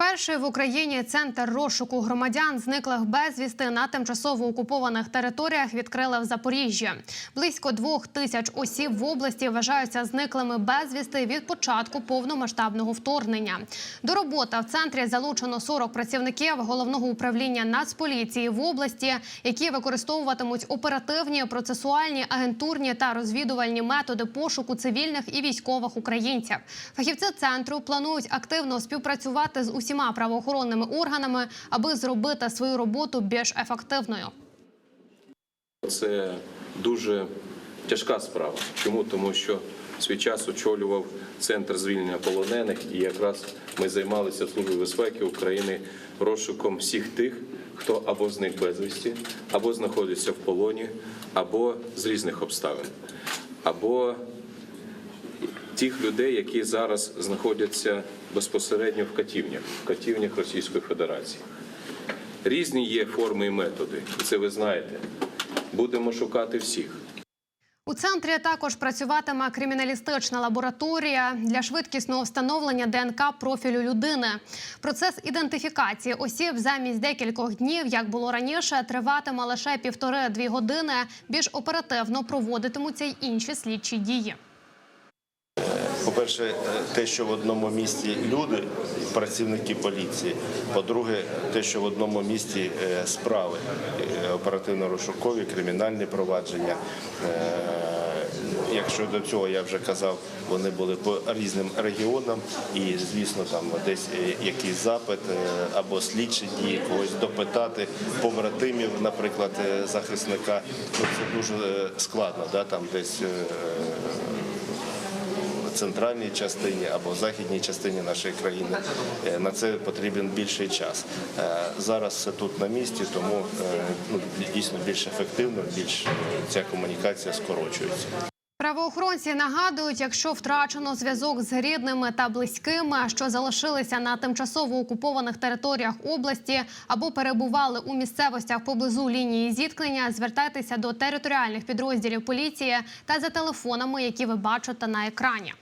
Перший в Україні центр розшуку громадян зниклих безвісти на тимчасово окупованих територіях відкрили в Запоріжжі. Близько двох тисяч осіб в області вважаються зниклими безвісти від початку повномасштабного вторгнення. До роботи в центрі залучено 40 працівників головного управління Нацполіції в області, які використовуватимуть оперативні, процесуальні, агентурні та розвідувальні методи пошуку цивільних і військових українців. Фахівці центру планують активно співпрацювати з усіма правоохоронними органами, аби зробити свою роботу більш ефективною. Це дуже тяжка справа. Чому? Тому що свій час очолював центр звільнення полонених, і якраз ми займалися Службою безпеки України розшуком всіх тих, хто або зник безвісті, або знаходиться в полоні, або з різних обставин, або тих людей, які зараз знаходяться безпосередньо в катівнях, в катівнях Російської Федерації. Різні є форми і методи, це ви знаєте. Будемо шукати всіх. У центрі також працюватиме криміналістична лабораторія для швидкісного встановлення ДНК профілю людини. Процес ідентифікації осіб замість декількох днів, як було раніше, триватиме лише півтори-дві години. Більш оперативно проводитимуться й інші слідчі дії. По-перше, те, що в одному місті люди, працівники поліції. По-друге, те, що в одному місті е, справи, е, оперативно-розшукові, кримінальні провадження. Е, Якщо до цього я вже казав, вони були по різним регіонам, і звісно, там десь е, якийсь запит е, або слідчі дії, когось допитати побратимів, наприклад, е, захисника. Ну, це дуже е, складно, да, там десь. Центральній частині або західній частині нашої країни. Е, На це потрібен більший час. Е, Зараз це тут на місці, тому е, ну, дійсно більш ефективно, більш ця комунікація скорочується. Правоохоронці нагадують, якщо втрачено зв'язок з рідними та близькими, що залишилися на тимчасово окупованих територіях області або перебували у місцевостях поблизу лінії зіткнення, звертайтеся до територіальних підрозділів поліції та за телефонами, які ви бачите на екрані.